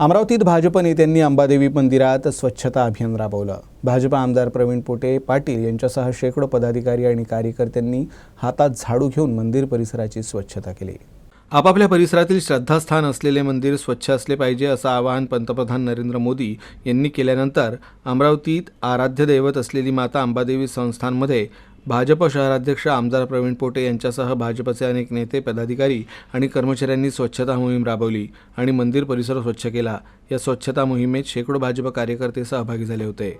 अमरावतीत भाजप नेत्यांनी अंबादेवी मंदिरात स्वच्छता अभियान राबवलं. भाजप आमदार प्रवीण पोटे पाटील यांच्यासह शेकडो पदाधिकारी आणि कार्यकर्त्यांनी हातात झाडू घेऊन मंदिर परिसराची स्वच्छता केली. आपापल्या परिसरातील श्रद्धास्थान असलेले मंदिर स्वच्छ असले पाहिजे असं आवाहन पंतप्रधान नरेंद्र मोदी यांनी केल्यानंतर अमरावतीत आराध्य दैवत असलेली माता अंबादेवी संस्थानमध्ये भाजप शहराध्यक्ष आमदार प्रवीण पोटे यांच्यासह भाजपचे अनेक नेते पदाधिकारी आणि कर्मचाऱ्यांनी स्वच्छता मोहीम राबवली आणि मंदिर परिसर स्वच्छ केला. या स्वच्छता मोहिमेत शेकडो भाजप कार्यकर्ते सहभागी झाले होते.